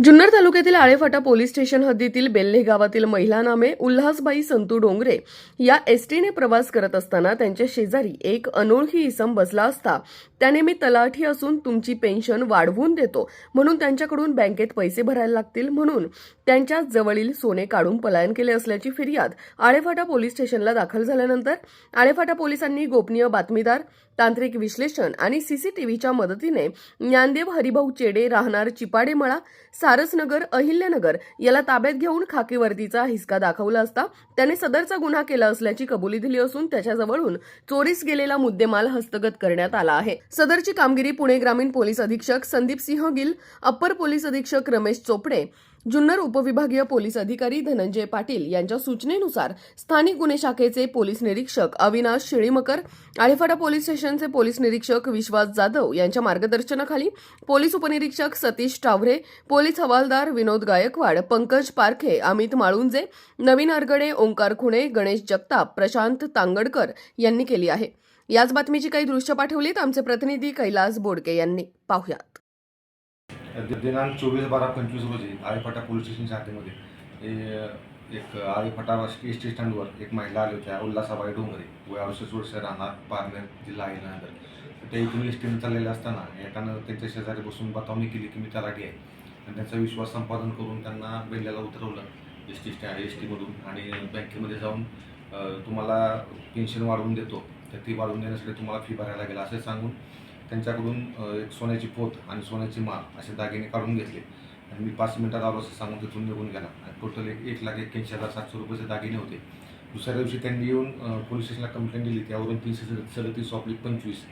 जुन्नर तालुक्यातील Alephata police station हद्दीतील बेल्हे गावातील महिला नामे उल्हासबाई संतू डोंगरे या एसटीने प्रवास करत असताना त्यांच्या शेजारी एक अनोळखी इसम बसला असता. त्याने मी तलाठी असून तुमची पेन्शन वाढवून देतो. म्हणून त्यांच्याकडून बँकेत पैसे भरायला लागतील म्हणून त्यांच्या जवळील सोने काढून पलायन केले असल्याची फिर्याद आळेफाटा पोलीस स्टेशनला दाखल झाल्यानंतर आळेफाटा पोलिसांनी गोपनीय बातमीदार तांत्रिक विश्लेषण आणि सीसीटीव्हीच्या मदतीने ज्ञानदेव हरिभाऊ चेडे राहणार चिपाडेमळा सारसनगर अहिल्यानगर याला ताब्यात घेऊन खाकी वर्दीचा हिसका दाखवला असता त्याने सदरचा गुन्हा केला असल्याची कबुली दिली असून त्याच्याजवळून चोरीस गेलेला मुद्देमाल हस्तगत करण्यात आला आहे. सदरची कामगिरी पुणे ग्रामीण पोलीस अधीक्षक संदीप सिंह गिल अप्पर पोलीस अधीक्षक रमेश चोपडे जुन्नर उपविभागीय पोलीस अधिकारी धनंजय पाटील यांच्या सूचनेनुसार स्थानिक गुन्हे शाखेचे पोलीस निरीक्षक अविनाश शिळीमकर आळेफाटा पोलीस स्टेशनचे पोलीस निरीक्षक विश्वास जाधव यांच्या मार्गदर्शनाखाली पोलीस उपनिरीक्षक सतीश टावरे पोलीस हवालदार विनोद गायकवाड पंकज पारखे अमित माळुंजे नवीन अरगडे ओंकार खुणे गणेश जगताप प्रशांत तांगडकर यांनी केली आहे. याच बातमीची काही दृश्य पाठवलीत आमचे प्रतिनिधी कैलास बोडके यांनी. पाहुयात. दिनांक चोवीस बारा पंचवीस रोजी आळेफाटा पोलीस स्टेशनच्या शाखेमध्ये एक आळेफाटा एस टी स्टँडवर एक महिला आली होत्या उल्हासाबाई डोंगरे. वय अडुसष्ट वर्ष राहणार पारनेर जिल्हा अहिल्यानगर. त्या इथून एस टीने चाललेले असताना एकानं त्यांच्या शेजारी बसून बतावणी केली की मी तलाठी आहे. आणि त्यांचा विश्वास संपादन करून त्यांना बेल्ल्याला उतरवलं एस टी स्टँड एस टीमधून आणि बँकेमध्ये जाऊन तुम्हाला पेन्शन वाढवून देतो. तर ती वाढून देण्यासाठी तुम्हाला फी भरायला लागेल असे सांगून त्यांच्याकडून एक सोन्याची पोत आणि सोन्याची माळ असे दागिने काढून घेतले. आणि मी पाच मिनिटात आलो असं सांगून तिथून निघून गेला. आणि टोटल एक एक लाख एक्क्याऐंशी हजार सातशे रुपयाचे दागिने होते. दुसऱ्या दिवशी त्यांनी येऊन पोलीस स्टेशनला कंप्लेंट दिली. त्यावरून तीनशे सदतीस ऑब्लिक पंचवीस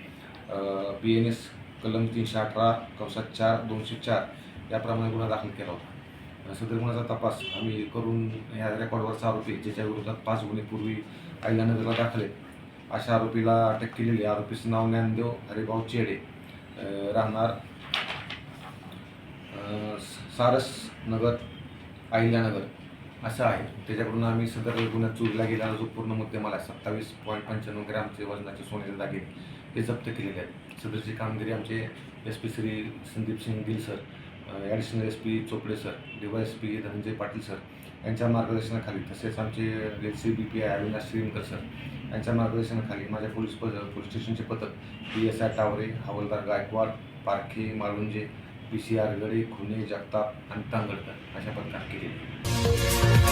बी एन एस कलम तीनशे अठरा कवसात चार दोनशे चार याप्रमाणे गुन्हा दाखल केला होता. सदर गुन्ह्याचा तपास आम्ही करून ह्या रेकॉर्डवरचा आरोपी ज्याच्या विरोधात पाच गुन्हे पूर्वी अहिल्यानगरला दाखल आहेत. अशा आरोपीला अटक केलेली आरोपीचं नाव ज्ञानदेव हरिभाऊ चेडे राहणार सारस नगर अहिल्यानगर असं आहे. त्याच्याकडून आम्ही सदर गुन्ह्यात चोरीला गेलेला जो पूर्ण मुद्देमाल आहे सत्तावीस पॉईंट पंच्याण्णव ग्रॅमचे वजनाचे सोन्याचे दागिने हे जप्त केलेले आहेत. सदरची कामगिरी आमचे S P Shri Sandeep Singh Gill sir additional S P Chopde sir D S P Dhananjay Patil sir यांच्या मार्गदर्शनाखाली तसेच आमचे L C B P I Avinash Shrimkar sir यांच्या मार्गदर्शनाखाली माझ्या पोलीस पद पोलीस स्टेशनचे पथक P S I Taware havildar Gaikwad Parkhe Malunje P C R Gade Khune Jagtap आणि तांगडकर अशा पथकात केले